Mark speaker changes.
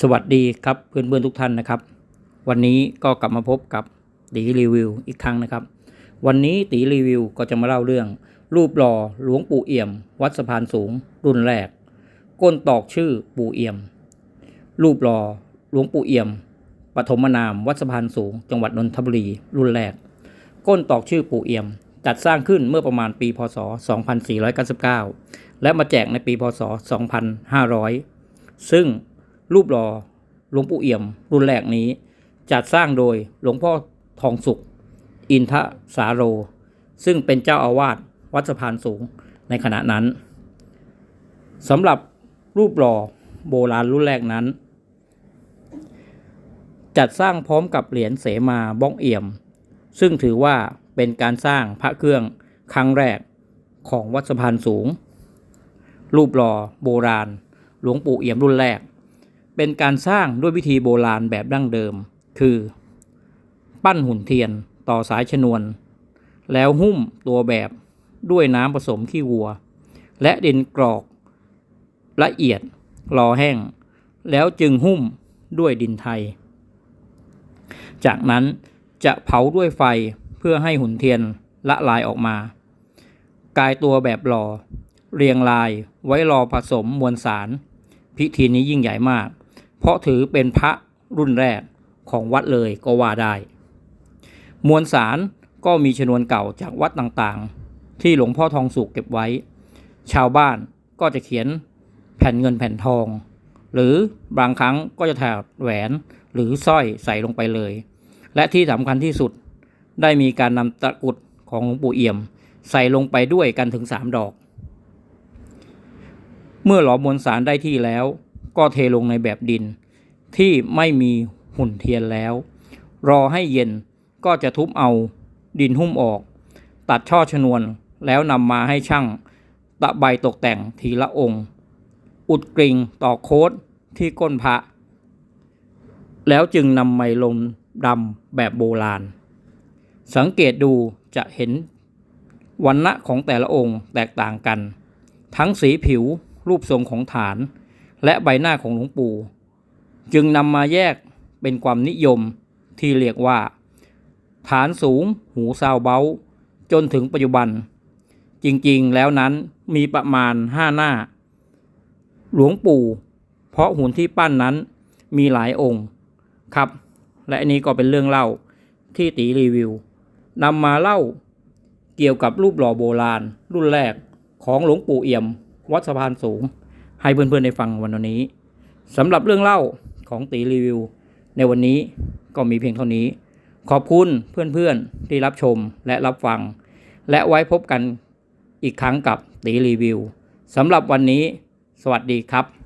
Speaker 1: สวัสดีครับเพื่อนๆทุกท่านนะครับ วันนี้ก็กลับมาพบกับตีรีวิวอีกครั้งนะครับ วันนี้ตีรีวิวก็จะมาเล่าเรื่อง รูปหล่อหลวงปู่เอี่ยม วัดสะพานสูง รุ่นแรก ก้นตอกชื่อปู่เอี่ยม รูปหล่อหลวงปู่เอี่ยมปฐมนามวัดสะพานสูง จังหวัดนนทบุรีรุ่นแรก ก้นตอกชื่อปู่เอี่ยม จัดสร้างขึ้นเมื่อประมาณปีพศ 2499 และมาแจกในปีพศ 2500 ซึ่งรูปหล่อหลวงปู่เอี่ยมรุ่นแรกนี้ จัดสร้างโดยหลวงพ่อทองสุข อินทสาโร ซึ่งเป็นเจ้าอาวาสวัดสะพานสูงในขณะนั้นสำหรับรูปหล่อโบราณรุ่นแรกนั้น จัดสร้างพร้อมกับเหรียญเสมาบ้องเอี่ยม ซึ่งถือว่า เป็นการสร้างพระเครื่องครั้งแรกของวัดสะพานสูง รูปหล่อโบราณ หลวงปู่เอี่ยมรุ่นแรก เป็นการสร้างด้วยวิธีโบราณแบบดั้งเดิม คือ ปั้นหุ่นเทียนต่อสายชนวน แล้วหุ้มตัวแบบด้วยน้ำผสมขี้วัว และดินกรอกละเอียดรอแห้ง แล้วจึงหุ้มด้วยดินไทย จากนั้นจะเผาด้วยไฟ พื่อให้หุ่นเทียนละลายออกมา กายตัวแบบหล่อ เรียงรายไว้รอผสมมวลสาร พิธีนี้ยิ่งใหญ่มาก เพราะถือเป็นพระรุ่นแรกของวัดเลยก็ว่าได้ มวลสารก็มีชนวนเก่าจากวัดต่างๆ ที่หลวงพ่อทองสุกเก็บไว้ ชาวบ้านก็จะเขียนแผ่นเงินแผ่นทอง หรือบางครั้งก็จะถอดแหวนหรือสร้อยใส่ลงไปเลย และที่สำคัญที่สุด ได้มีการนำตะกุดของหลวงปู่เอี่ยม ใส่ลงไปด้วยกันถึงสามดอก เมื่อหลอมมวลสารได้ที่แล้ว ก็เทลงในแบบดิน ที่ไม่มีหุ่นเทียนแล้ว รอให้เย็นก็จะทุบเอาดินหุ้มออก ตัดช่อชนวนแล้วนำมาให้ช่างตะใบตกแต่งทีละองค์ อุดกริ่งต่อโค้ดที่ก้นพระ แล้วจึงนำไมลมดำแบบโบราณ สังเกตดูจะเห็นวันณะของแต่ละองค์แตกต่างกัน ทั้งสีผิวรูปทรงของฐาน และใบหน้าของหลวงปู่ จึงนำมาแยกเป็นความนิยมที่เรียกว่า ฐานสูง หูซาวเบาจนถึงปัจจุบัน จริงๆแล้วนั้นมีประมาณห้าหน้า หลวงปู่ เพราะหุ่นที่ปั้นนั้นมีหลายองค์ครับ และนนี้ก็เป็นเรื่องเล่าที่ตีรีวิว นำมาเล่าเกี่ยวกับรูปหล่อโบราณ รุ่นแรกของหลวงปู่เอี่ยม วัดสะพานสูง ให้เพื่อนๆได้ฟังวันนี้สำหรับเรื่องเล่าของตีรีวิว ในวันนี้ก็มีเพียงเท่านี้ ขอบคุณเพื่อนๆที่รับชมและรับฟัง และไว้พบกันอีกครั้งกับตีรีวิวสำหรับวันนี้ สวัสดีครับ